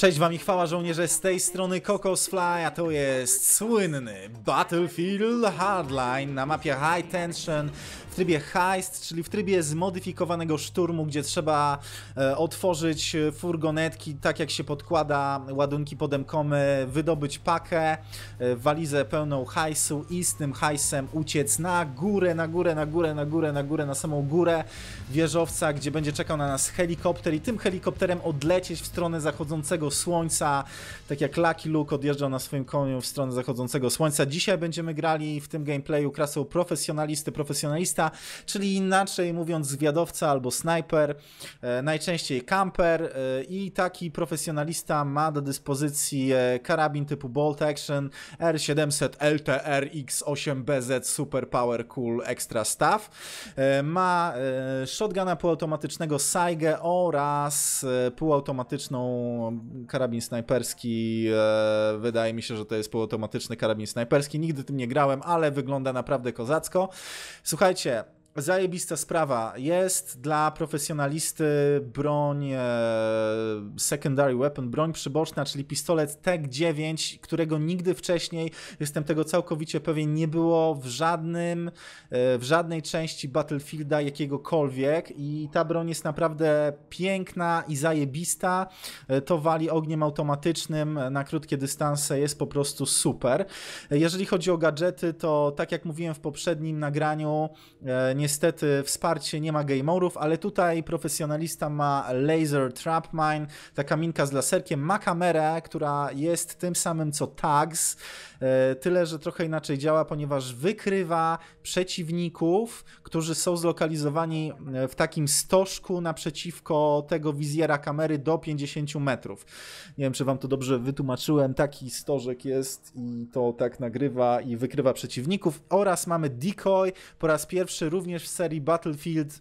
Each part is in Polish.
Cześć wam i chwała żołnierze z tej strony Kokos Fly, a to jest słynny Battlefield Hardline na mapie High Tension trybie heist, czyli w trybie zmodyfikowanego szturmu, gdzie trzeba e, otworzyć furgonetki tak jak się podkłada ładunki podemkomy, wydobyć pakę, e, walizę pełną hajsu i z tym hajsem uciec na górę, na górę, na górę, na górę, na górę, na samą górę wieżowca, gdzie będzie czekał na nas helikopter i tym helikopterem odlecieć w stronę zachodzącego słońca, tak jak Lucky Luke odjeżdżał na swoim koniu w stronę zachodzącego słońca. Dzisiaj będziemy grali w tym gameplayu klasą profesjonalisty, profesjonalista, czyli inaczej mówiąc zwiadowca albo snajper, e, najczęściej camper e, i taki profesjonalista ma do dyspozycji e, karabin typu bolt action R700 LTR X8BZ Super Power Cool Extra Staff. Ma shotguna półautomatycznego Saigę oraz półautomatyczną karabin snajperski. Wydaje mi się, że to jest półautomatyczny karabin snajperski. Nigdy tym nie grałem, ale wygląda naprawdę kozacko. Słuchajcie, Zajebista sprawa. Jest dla profesjonalisty broń e, secondary weapon, broń przyboczna, czyli pistolet TEG-9, którego nigdy wcześniej, jestem tego całkowicie pewien, nie było w żadnym, e, w żadnej części Battlefielda jakiegokolwiek i ta broń jest naprawdę piękna i zajebista. E, To wali ogniem automatycznym na krótkie dystanse, jest po prostu super. E, Jeżeli chodzi o gadżety, to tak jak mówiłem w poprzednim nagraniu, e, niestety wsparcie nie ma gamerów, ale tutaj profesjonalista ma laser trap mine, taka minka z laserkiem, ma kamerę, która jest tym samym co tags, e, tyle, że trochę inaczej działa, ponieważ wykrywa przeciwników, którzy są zlokalizowani e, w takim stożku naprzeciwko tego wizjera kamery do 50 metrów. Nie wiem, czy wam to dobrze wytłumaczyłem, taki stożek jest i to tak nagrywa i wykrywa przeciwników. Oraz mamy decoy, po raz pierwszy również w serii Battlefield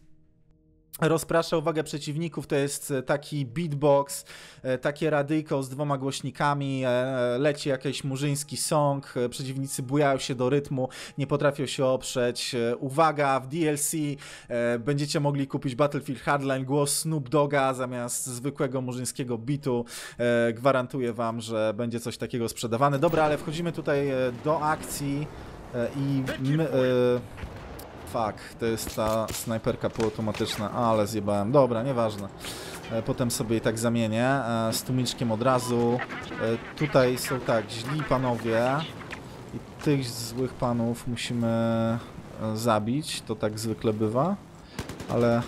rozprasza uwagę przeciwników, to jest e, taki beatbox, e, takie radyjko z dwoma głośnikami, e, leci jakiś murzyński song, przeciwnicy bujają się do rytmu, nie potrafią się oprzeć. Uwaga, w DLC będziecie mogli kupić Battlefield Hardline, głos Snoop Doga zamiast zwykłego murzyńskiego bitu. Gwarantuję wam, że będzie coś takiego sprzedawane. Dobra, ale wchodzimy tutaj do akcji i my, Fuck, to jest ta snajperka półautomatyczna, ale zjebałem. Dobra, nieważne. E, Potem sobie i tak zamienię e, z tłumiczkiem od razu. E, Tutaj są tak, źli panowie i tych złych panów musimy zabić, to tak zwykle bywa, ale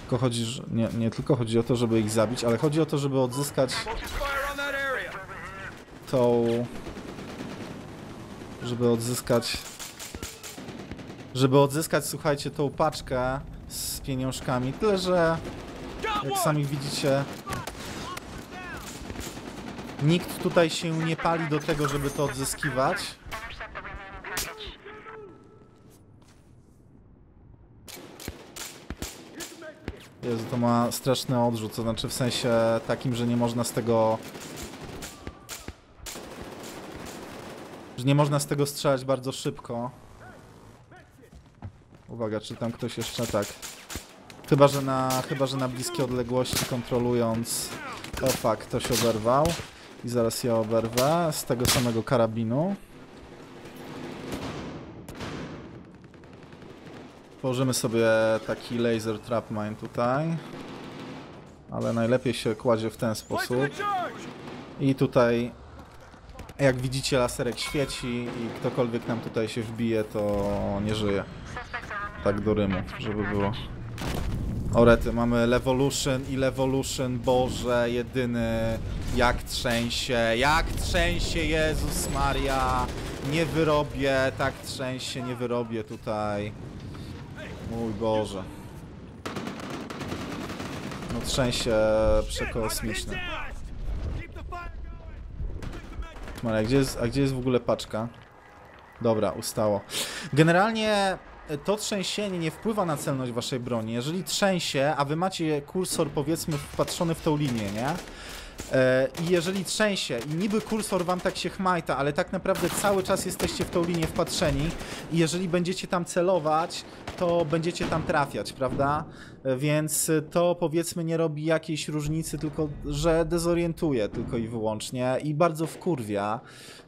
tylko chodzi, że nie, nie tylko chodzi o to, żeby ich zabić, ale chodzi o to, żeby odzyskać tą... żeby odzyskać... żeby odzyskać, słuchajcie, tą paczkę z pieniążkami, tyle że jak sami widzicie nikt tutaj się nie pali do tego, żeby to odzyskiwać. Jezu, to ma straszny odrzut, to znaczy w sensie takim, że nie można z tego... Że nie można z tego strzelać bardzo szybko. Uwaga, czy tam ktoś jeszcze tak... Chyba, że na, chyba, że na bliskie odległości kontrolując... O fuck, ktoś oberwał. I zaraz ja oberwę z tego samego karabinu. Położymy sobie taki laser trap mine tutaj. Ale najlepiej się kładzie w ten sposób. I tutaj, jak widzicie, laserek świeci i ktokolwiek nam tutaj się wbije, to nie żyje. Tak do rymu, żeby było. Orety, mamy Levolution i Levolution, Boże, jedyny. Jak trzęsie, jak trzęsie, Jezus Maria. Nie wyrobię, tak trzęsie, nie wyrobię tutaj. Mój Boże. No trzęsie przekosmiczne. Fire going. Maria, gdzie jest, a gdzie jest w ogóle paczka? Dobra, ustało. Generalnie e, to trzęsienie nie wpływa na celność waszej broni. Jeżeli trzęsie, a wy macie kursor powiedzmy wpatrzony w tą linię, nie? E, I jeżeli trzęsie i niby kursor wam tak się chmajta, ale tak naprawdę cały czas jesteście w tą linię wpatrzeni i jeżeli będziecie tam celować, to będziecie tam trafiać, prawda? Więc to powiedzmy nie robi jakiejś różnicy, tylko że dezorientuje tylko i wyłącznie i bardzo wkurwia,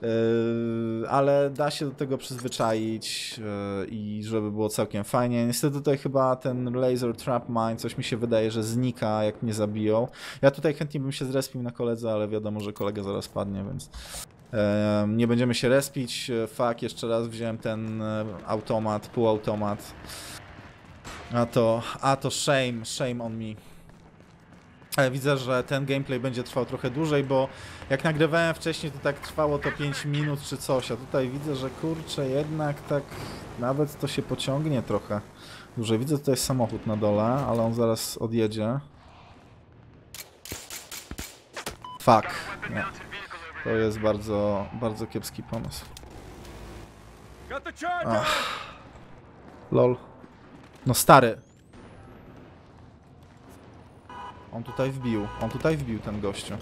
e, ale da się do tego przyzwyczaić e, i żeby było całkiem fajnie. Niestety tutaj chyba ten laser trap mine, coś mi się wydaje, że znika jak mnie zabiją. Ja tutaj chętnie bym się zrespił na koledze, ale wiadomo, że kolega zaraz padnie, więc e, nie będziemy się respić. Fuck, jeszcze raz wziąłem ten automat, półautomat. A to, a to shame, shame on me. Ale widzę, że ten gameplay będzie trwał trochę dłużej, bo jak nagrywałem wcześniej, to tak trwało to 5 minut czy coś, a tutaj widzę, że kurczę, jednak tak nawet to się pociągnie trochę dłużej. Widzę, tutaj jest samochód na dole, ale on zaraz odjedzie. Fuck. Nie. To jest bardzo, bardzo kiepski pomysł. On! Lol. No stary. On tutaj wbił. On tutaj wbił ten gościu.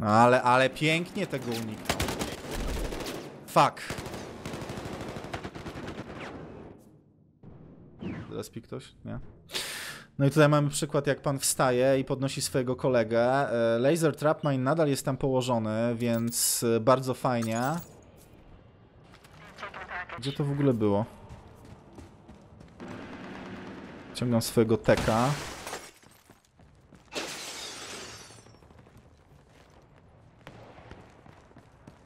No ale, ale pięknie tego uniknął. Fuck. Respi ktoś? Nie. No i tutaj mamy przykład, jak pan wstaje i podnosi swojego kolegę. E, Laser Trap Mine nadal jest tam położony, więc e, bardzo fajnie. Gdzie to w ogóle było? Ciągam swojego teka.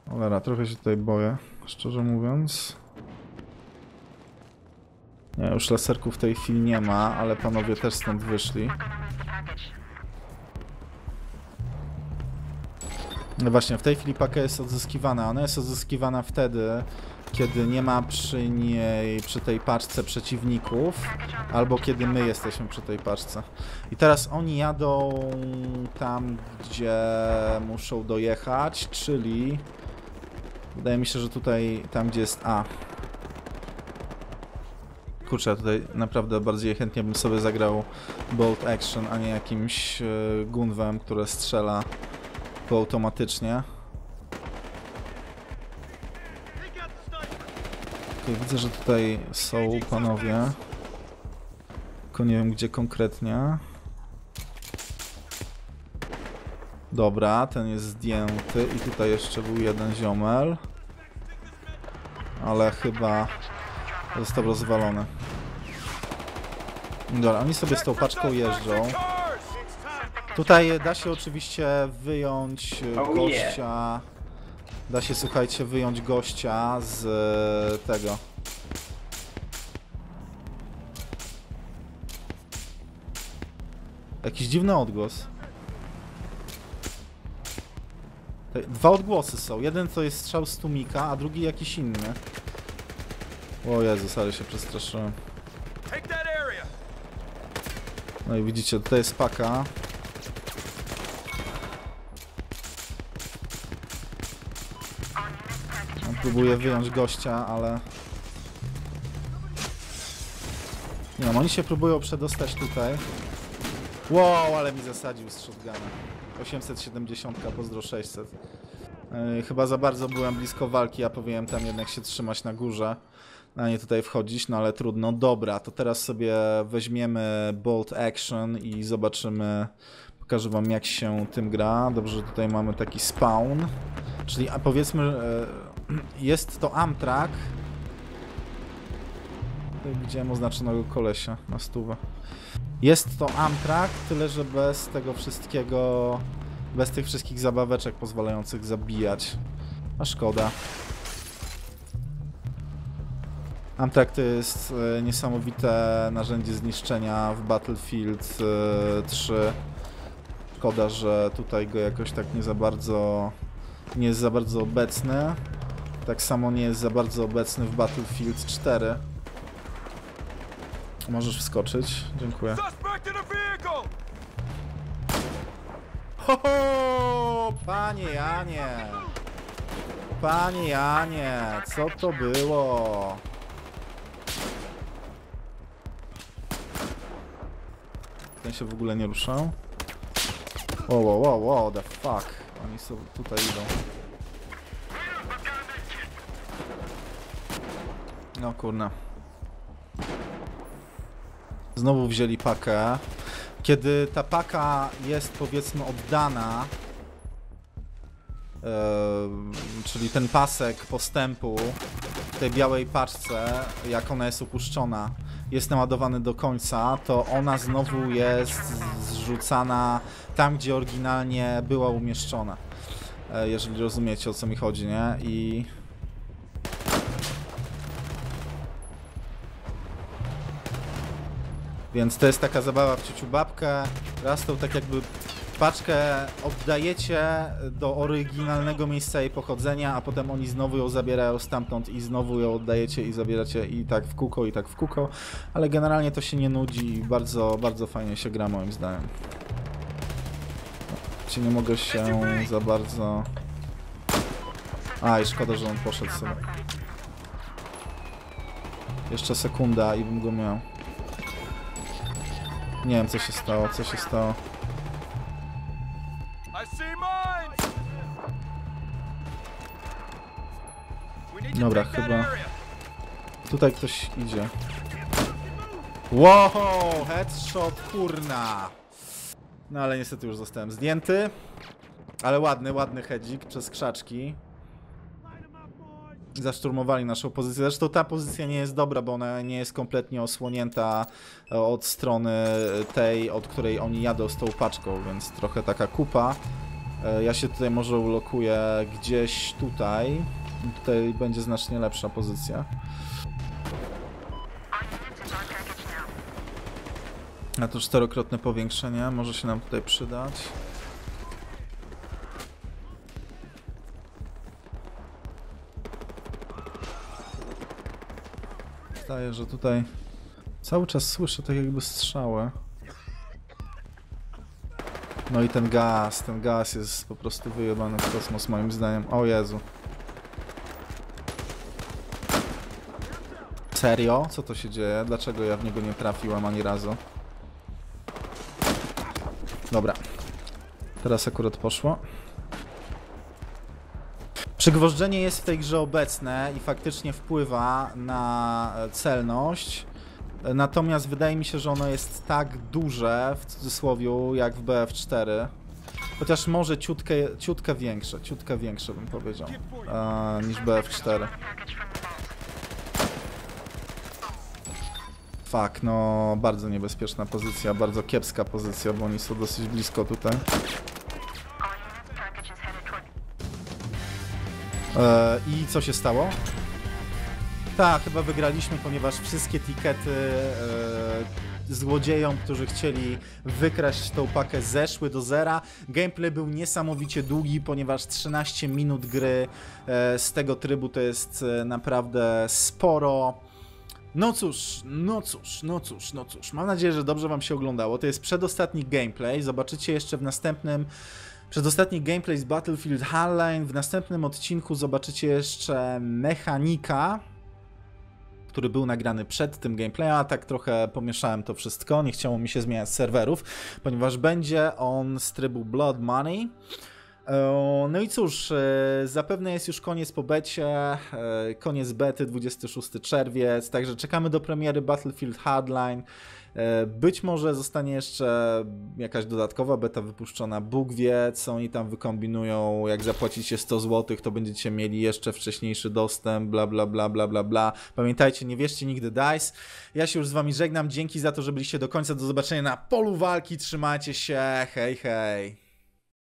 Cholera, trochę się tutaj boję, szczerze mówiąc. Nie, już laserków w tej chwili nie ma, ale panowie też stąd wyszli. Właśnie, w tej chwili paka jest odzyskiwana. Ona jest odzyskiwana wtedy, kiedy nie ma przy niej, przy tej paczce przeciwników, albo kiedy my jesteśmy przy tej paczce. I teraz oni jadą tam, gdzie muszą dojechać, czyli wydaje mi się, że tutaj, tam gdzie jest A. Kurczę, tutaj naprawdę bardziej chętnie bym sobie zagrał Bolt Action, a nie jakimś e, gunwem, które strzela sniper! Okej, widzę, że tutaj są panowie. Tylko nie wiem gdzie konkretnie. Dobra, ten jest zdjęty i tutaj jeszcze był jeden ziomel. Ale chyba został rozwalony. Dobra, oni sobie z tą paczką jeżdżą. Tutaj da się oczywiście wyjąć e, Oh gościa. Da się, słuchajcie, wyjąć gościa z e, tego. Jakiś dziwny odgłos. Dwa odgłosy są. Jeden to jest strzał z tłumika, a drugi jakiś inny. O Jezus, ale się przestraszyłem. No i widzicie, tutaj jest paka. On próbuje wyjąć gościa, ale... Nie wiem, oni się próbują przedostać tutaj. Wow, ale mi zasadził z shotguna. 870, pozdro 600. Yy, chyba za bardzo byłem blisko walki, ja powinienem tam jednak się trzymać na górze, a nie tutaj wchodzić, no ale trudno. Dobra, to teraz sobie weźmiemy Bolt Action i zobaczymy, pokażę wam jak się tym gra. Dobrze, tutaj mamy taki spawn, czyli a powiedzmy, e, jest to Amtrak. Tutaj widziałem oznaczonego kolesia na stówę. Jest to Amtrak, tyle że bez tego wszystkiego, bez tych wszystkich zabaweczek pozwalających zabijać. A szkoda. Amtrak to jest e, niesamowite narzędzie zniszczenia w Battlefield e, 3. Szkoda, że tutaj go jakoś tak nie za bardzo nie jest za bardzo obecny. Tak samo nie jest za bardzo obecny w Battlefield 4. Możesz wskoczyć. Dziękuję. Ho, panie Janie! Panie Janie, co to było? ten się w ogóle nie ruszał. Wow, wow, wow, wow, the fuck. Oni są tutaj idą. No kurna. Znowu wzięli pakę. Kiedy ta paka jest powiedzmy oddana, em, czyli ten pasek postępu w tej białej paczce, jak ona jest opuszczona, jest naładowany do końca, to ona znowu jest zrzucana tam, gdzie oryginalnie była umieszczona. E, Jeżeli rozumiecie o co mi chodzi, nie? I Więc to jest taka zabawa w ciuciu babkę. Raz to tak jakby paczkę oddajecie do oryginalnego miejsca jej pochodzenia, a potem oni znowu ją zabierają stamtąd i znowu ją oddajecie i zabieracie i tak w kółko, i tak w kółko. Ale generalnie to się nie nudzi i bardzo, bardzo fajnie się gra moim zdaniem. Ci nie mogę się za bardzo... A, i szkoda, że on poszedł sobie. Jeszcze sekunda i bym go miał. Nie wiem co się stało, co się stało. Dobra, chyba-. Tutaj ktoś idzie. Wow, headshot, kurna. No ale niestety już zostałem zdjęty. Ale ładny, ładny hedzik przez krzaczki. Zaszturmowali naszą pozycję. Zresztą ta pozycja nie jest dobra, bo ona nie jest kompletnie osłonięta od strony tej, od której oni jadą z tą paczką, więc trochę taka kupa. E, Ja się tutaj może ulokuję gdzieś tutaj. Tutaj będzie znacznie lepsza pozycja. Na to czterokrotne powiększenie może się nam tutaj przydać. Zdaje, że tutaj cały czas słyszę tak jakby strzały. No i ten gaz, ten gaz jest po prostu wyjebany w kosmos moim zdaniem. O Jezu. Serio? Co to się dzieje? Dlaczego ja w niego nie trafiłem ani razu? Dobra. Teraz akurat poszło. Przygwożdżenie jest w tej grze obecne i faktycznie wpływa na celność. Natomiast wydaje mi się, że ono jest tak duże, w cudzysłowie, jak w BF4. Chociaż może ciutkę, ciutkę większe, ciutkę większe bym powiedział, e, niż BF4. Fuck, no bardzo niebezpieczna pozycja, bardzo kiepska pozycja, bo oni są dosyć blisko tutaj. I co się stało? Tak, chyba wygraliśmy, ponieważ wszystkie tikety e, złodziejom, którzy chcieli wykraść tą pakę, zeszły do zera. Gameplay był niesamowicie długi, ponieważ 13 minut gry e, z tego trybu to jest e, naprawdę sporo. No cóż, no cóż, no cóż, no cóż. Mam nadzieję, że dobrze Wam się oglądało. To jest przedostatni gameplay. Zobaczycie jeszcze w następnym. Przedostatni gameplay z Battlefield Hardline. W następnym odcinku zobaczycie jeszcze mechanika, który był nagrany przed tym gameplayem, a tak trochę pomieszałem to wszystko. Nie chciało mi się zmieniać serwerów, ponieważ będzie on z trybu Blood Money. E, No i cóż, e, zapewne jest już koniec po becie, e, koniec bety 26 czerwiec, także czekamy do premiery Battlefield Hardline. Być może zostanie jeszcze jakaś dodatkowa beta wypuszczona, Bóg wie co oni tam wykombinują, jak zapłacicie 100 zł to będziecie mieli jeszcze wcześniejszy dostęp, bla bla bla bla bla bla. Pamiętajcie, nie wierzcie nigdy DICE. Ja się już z wami żegnam, dzięki za to, że byliście do końca, do zobaczenia na polu walki, trzymajcie się, hej hej.